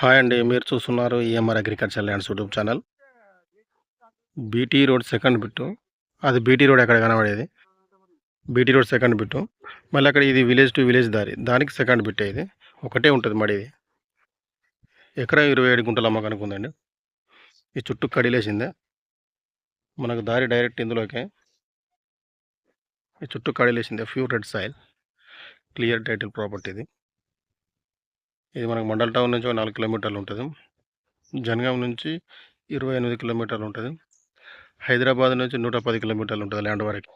Hi అండి. మీరు చూస్తున్నారు EMR agriculture lands YouTube channel. BT road second bit. అది బీటీ రోడ్ ఎక్కడ కనబడేది? BT road second bit. మళ్ళీ అక్కడ ఇది విలేజ్ టు విలేజ్ దారి. దానికి సెకండ్ బిట్ ఇది. ఒకటే ఉంటుంది మడి ఇది ఎకరా ఇరవై ఏడు గుంటలు అమ్మకం అనుకుందండి. ఈ చుట్టూ కడిలేసిందే. మనకు దారి డైరెక్ట్ ఇందులోకే. ఈ చుట్టూ కడిలేసిందే. Pure red soil. Clear title property ఇది ఇది మనకు మండల్ టౌన్ నుంచి ఒక నాలుగు కిలోమీటర్లు ఉంటుంది. జనగాం నుంచి ఇరవై ఎనిమిది కిలోమీటర్లు ఉంటుంది. హైదరాబాద్ నుంచి నూట పది కిలోమీటర్లు ఉంటుంది ల్యాండ్ వరకు.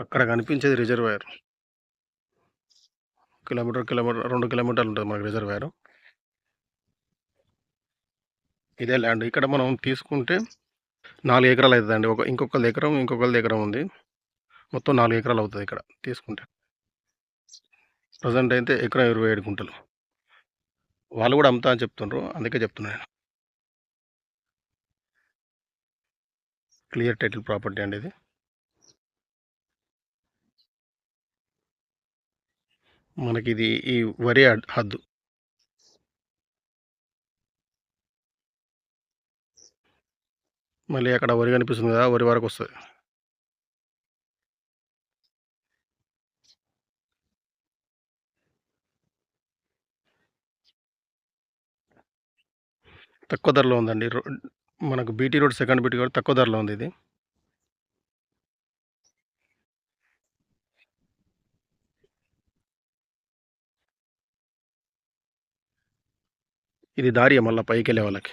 అక్కడ కనిపించేది రిజర్వాయర్. కిలోమీటర్ కిలోమీటర్ రెండు కిలోమీటర్లు ఉంటుంది మనకు రిజర్వాయర్. ఇదే ల్యాండ్. ఇక్కడ మనం తీసుకుంటే నాలుగు ఎకరాలు అవుతుందండి. ఒక ఇంకొకరి ఎకరం ఇంకొకరి ఎకరం ఉంది. మొత్తం నాలుగు ఎకరాలు అవుతుంది ఇక్కడ తీసుకుంటే. ప్రజెంట్ అయితే ఎకరం ఇరవై ఏడు గుంటలు. వాళ్ళు కూడా అమ్ముతా అని చెప్తుండ్రు. అందుకే చెప్తున్నాను క్లియర్ టైటిల్ ప్రాపర్టీ అండి ఇది. మనకి ఇది ఈ వరి హద్దు. మళ్ళీ అక్కడ వరి కనిపిస్తుంది కదా వరి వరకు వస్తుంది. తక్కువ ధరలో ఉందండి. మనకు బీటీ రోడ్ సెకండ్ బీటీ కూడా తక్కువ ధరలో ఉంది ఇది. ఇది దారి మళ్ళీ పైకి వెళ్ళే వాళ్ళకి.